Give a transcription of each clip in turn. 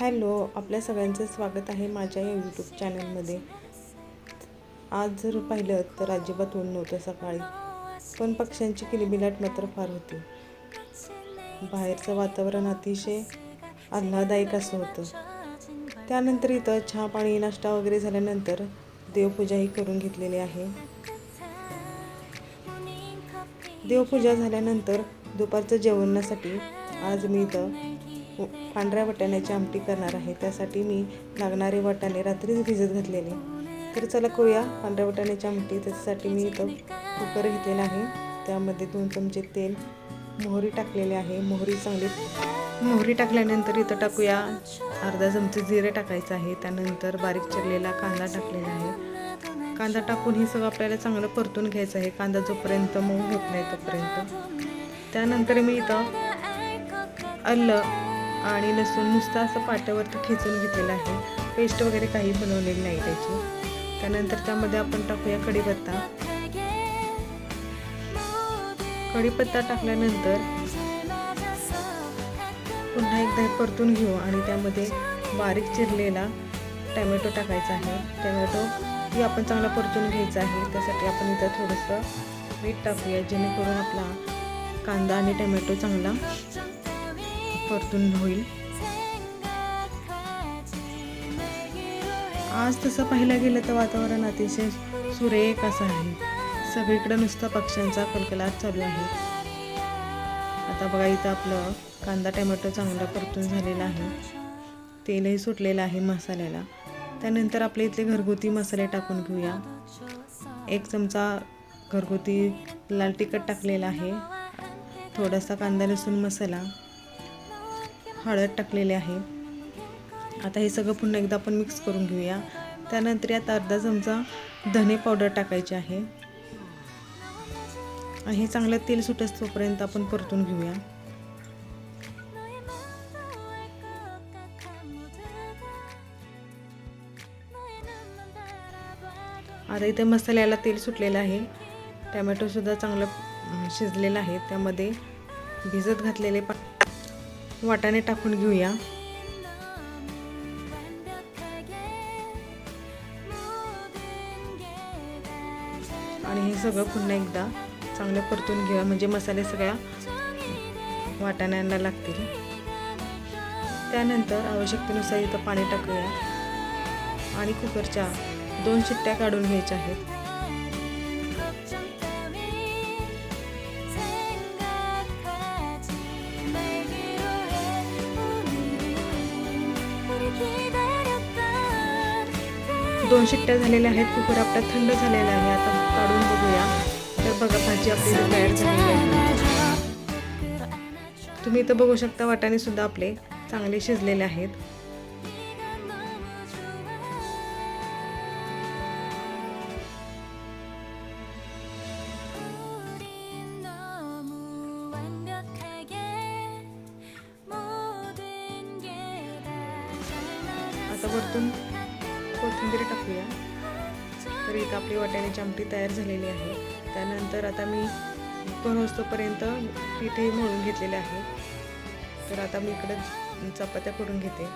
Hello आपल्या सगळ्यांचं स्वागत आहे माझ्या या यूट्यूब चॅनलमध्ये आज जर पाहिलं तर अजिबात ऊन नव्हतं सकाळी पण पक्ष्यांची किलबिलाट मात्र फार होती. बाहेरचं वातावरण अतिशय आल्हादायक असं होतं. त्यानंतर इथं चहा पाणी नाश्ता वगैरे झाल्यानंतर देवपूजाही करून घेतलेली आहे. देवपूजा झाल्यानंतर दुपारचं जेवणासाठी आज मी इथं पांढऱ्या वाटाण्याची आमटी करणार आहे. त्यासाठी मी लागणारे वाटाणे रात्रीच भिजत घातलेले. तर चला करूया पांढऱ्या वाटाण्याची आमटी. त्याच्यासाठी मी इथं कुकर घेतलेला आहे. त्यामध्ये दोन चमचे तेल मोहरी टाकलेली आहे. मोहरी चांगली मोहरी टाकल्यानंतर इथं टाकूया अर्धा चमचे जिरे टाकायचं आहे. त्यानंतर बारीक चिरलेला कांदा टाकलेला आहे. कांदा टाकून हे सगळं आपल्याला चांगलं परतून घ्यायचं आहे. कांदा जोपर्यंत मऊ होत नाही तोपर्यंत. त्यानंतर मी इथं आलं आणि लसूण नुसतं असं पाट्यावरती ठेचून घेतलेलं आहे. पेस्ट वगैरे काही बनवलेली नाही त्याची. त्यानंतर त्यामध्ये आपण टाकूया कढीपत्ता. कढीपत्ता टाकल्यानंतर पुन्हा एकदा परतून घेऊ आणि त्यामध्ये बारीक चिरलेला टॅमॅटो टाकायचा आहे. टॅमॅटो ही आपण चांगला परतून घ्यायचा आहे. त्यासाठी आपण इथं थोडंसं मीठ टाकूया जेणेकरून आपला कांदा आणि टॅमॅटो चांगला परतून होईल. आज तसं पाहायला गेलं तर वातावरण अतिशय सुरेख असं आहे. सगळीकडं नुसता पक्ष्यांचा कलकलाट चालू आहे. आता बघा इथं आपलं कांदा टमॅटो चांगला परतून झालेला आहे. तेलही सुटलेलं आहे मसाल्याला. त्यानंतर आपले इथले घरगुती मसाले टाकून घेऊया. एक चमचा घरगुती लाल तिखट टाकलेला आहे. थोडासा कांदा लसूण मसाला. हळद टाकलेली आहे. आता हे सगळं पुन्हा एकदा आपण मिक्स करून घेऊया. त्यानंतर यात अर्धा चमचा धने पावडर टाकायची आहे. आणि हे चांगलं तेल सुटस तोपर्यंत आपण परतून घेऊया. आता इथे मसाल्याला तेल सुटलेलं आहे. टमॅटोसुद्धा चांगलं शिजलेलं आहे. त्यामध्ये भिजत घातलेले पा वाटाणे टाकून घेऊया. आणि हे सगळं पुन्हा एकदा चांगलं परतून घेऊया. म्हणजे मसाले सगळ्या वाटाण्यांना लागतील. त्यानंतर आवश्यकतेनुसार इथं पाणी टाकूया. आणि कुकरच्या दोन शिट्ट्या काढून घ्यायच्या आहेत. दोन शिट्ट्या झालेल्या आहेत कुकर आपला थंड झालेला आहे. आता काढून बघूया. तर बघा भाजी आपली तयार झालेली आहे. तुम्ही इथं बघू शकता वाटाणे सुद्धा आपले चांगले शिजलेले आहेत. आता वरतून कोथिंबीर टाकूया. तर इथं आपली वाटाण्याची आमटी तयार झालेली आहे. त्यानंतर आता मी बनवस्तोपर्यंत पीठही मळून घेतलेले आहे. तर आता मी इकडे चपात्या करून घेते.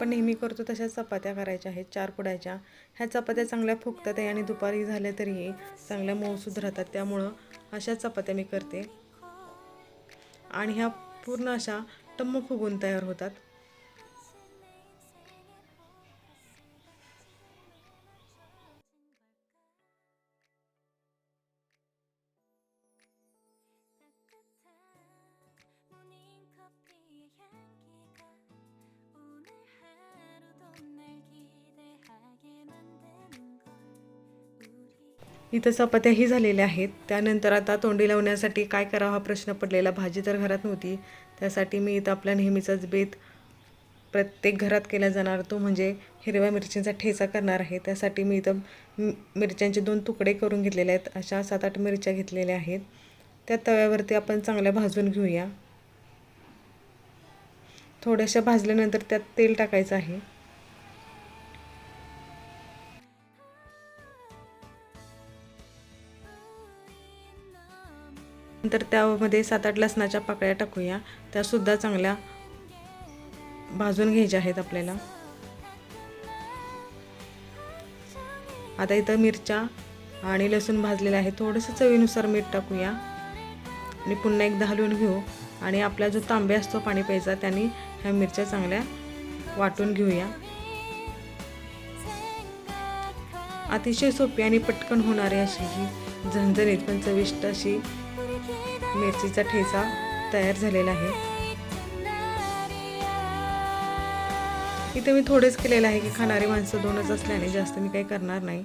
आपण नेहमी करतो तशाच चपात्या करायच्या आहेत चार पुड्याच्या. ह्या चपात्या चांगल्या फुगतात आहे आणि दुपारी झाल्या तरीही चांगल्या मऊसूद राहतात. त्यामुळं अशाच चपात्या मी करते. आणि ह्या पूर्ण अशा टम्म फुगून तयार होतात. इथं चपात्याही झालेल्या आहेत. त्यानंतर आता तोंडी लावण्यासाठी काय करावा हा प्रश्न पडलेला. भाजी तर घरात नव्हती. त्यासाठी मी इथं आपला नेहमीचाच बेत प्रत्येक घरात केला जाणार. तो म्हणजे हिरव्या मिरचींचा ठेचा करणार आहे. त्यासाठी मी इथं मिरच्यांचे दोन तुकडे करून घेतलेले आहेत. अशा सात आठ मिरच्या घेतलेल्या आहेत. त्या तव्यावरती आपण चांगल्या भाजून घेऊया. थोड्याशा भाजल्यानंतर त्यात तेल टाकायचं आहे. नंतर त्यामध्ये सात आठ लसणाच्या पाकळ्या टाकूया. त्यासुद्धा चांगल्या भाजून घ्यायच्या आहेत आपल्याला. आता इथं मिरच्या आणि लसूण भाजलेलं आहे. थोडंसं चवीनुसार मीठ टाकूया. आणि पुन्हा एकदा हलवून घेऊ. आणि आपला जो तांबे असतो पाणी प्यायचा त्याने ह्या मिरच्या चांगल्या वाटून घेऊया. अतिशय सोपी आणि पटकन होणारी अशी ही झणझणीत पण चविष्ट अशी मिरचीचा ठेचा तयार झालेला आहे. इथे मी थोडेच केलेलं आहे की खाणारी माणसं दोनच असल्याने जास्त मी काही करणार नाही.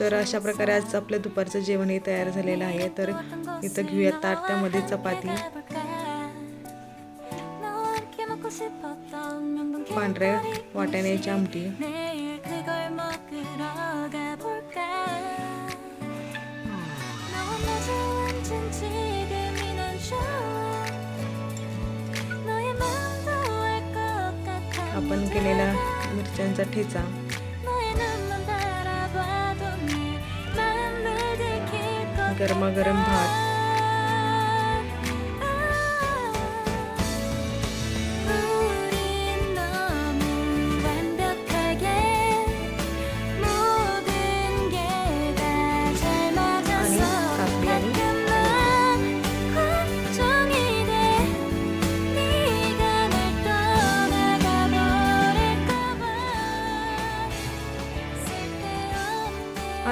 तर अशा प्रकारे आज आपलं दुपारचं जेवण हे तयार झालेलं आहे. तर इथं घेऊया ताट त्यामध्ये चपाती. पांढऱ्या वाट्याण्याची आमटी. आपण केलेला मिरच्यांचा ठेचा. गरमागरम भात.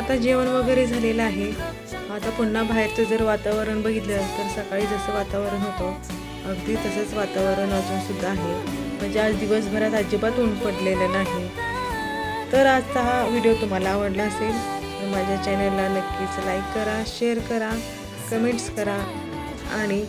आता जेवण वगैरे झालेलं आहे. आता पुन्हा बाहेरचं जर वातावरण बघितलं तर सकाळी जसं वातावरण होतं अगदी तसंच वातावरण अजूनसुद्धा आहे. म्हणजे आज दिवसभरात अजिबात ऊन पडलेलं नाही. तर आजचा हा व्हिडिओ तुम्हाला आवडला असेल तर माझ्या चॅनलला नक्कीच लाईक करा शेअर करा कमेंट्स करा आणि